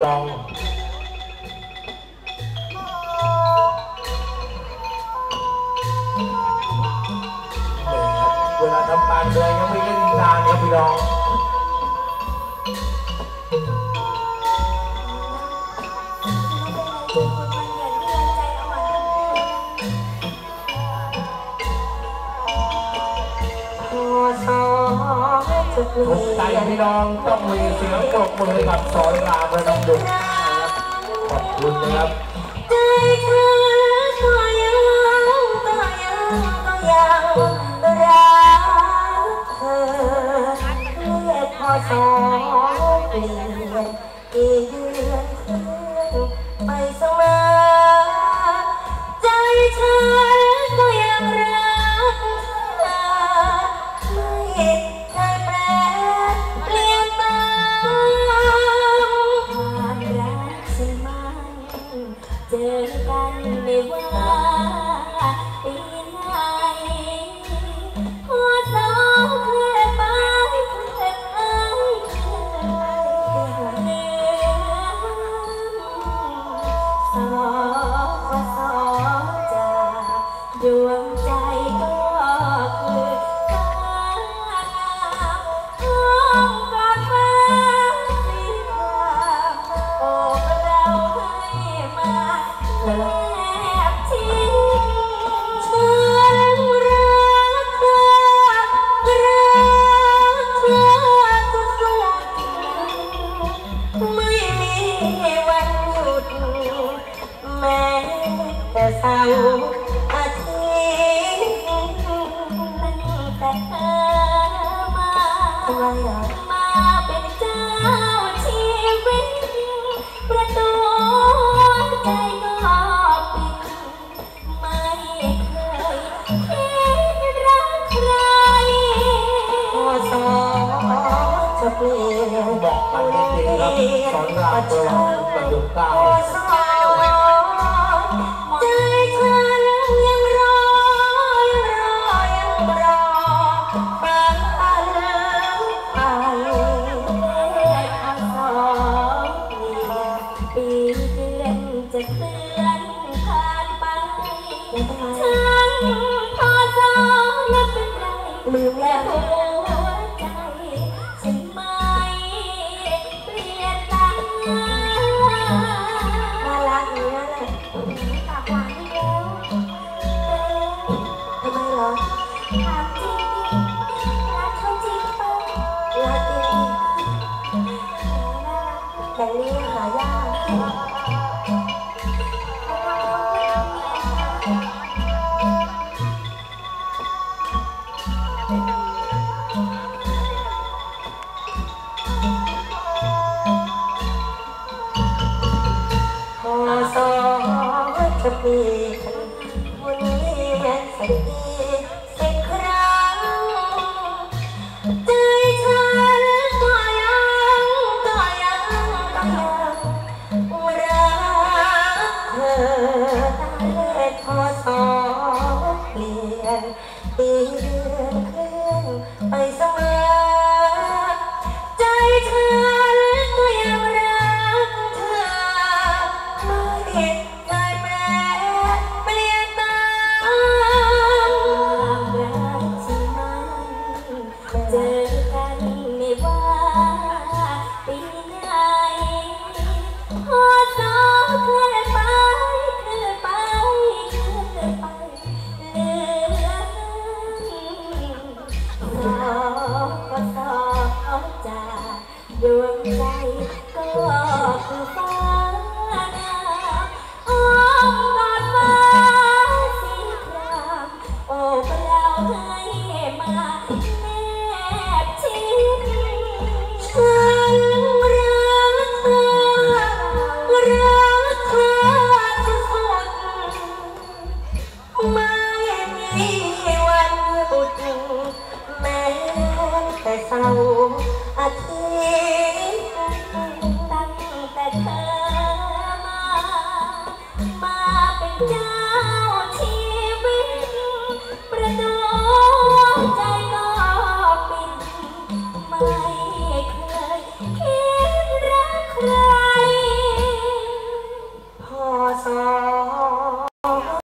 con. Mẹ quên là đâm bàn rồi nhắm đi cái đi xa nhắm đi đo รแสดงยังไม่ได้ดีนานเนี่ยพี่น้อง ทุก ทุกใจพี่น้องต้องมีเสียงปรบมือให้กับสอนรามและน้องดุนะครับขอบคุณนะครับ ใจเธอก็ยังก็ยังก็ยังรั ไม่มีวันหยุด แม้แต่เสาร์อาทิตย์ตั้งแต่เธอมามาเป็นเจ้าชีวิต ประตูใจก็ปิดไม่เคยคิดรักใครพอสอจะเปลี่ยนบอกกันจริงๆครับสอนรามประวัติประดุกเก้า Oh, จะเปลี่ยนวันนี้สักทีสิบครั้ง ใจฉันก็ยังก็ยังก็ยังรักเธอเลขพอสองเปลี่ยนปี ก็สอบจากดวงใจก็คืออมกอดฟ้าสีครามโอบเราให้มาแนบชิดรักรักเธอทุกไม่มีวันอุด តែសៅអាទិតាំងតែធើមកមកពេញចោលជីវិតប្រដៅใจក៏ពីមិនខ្លា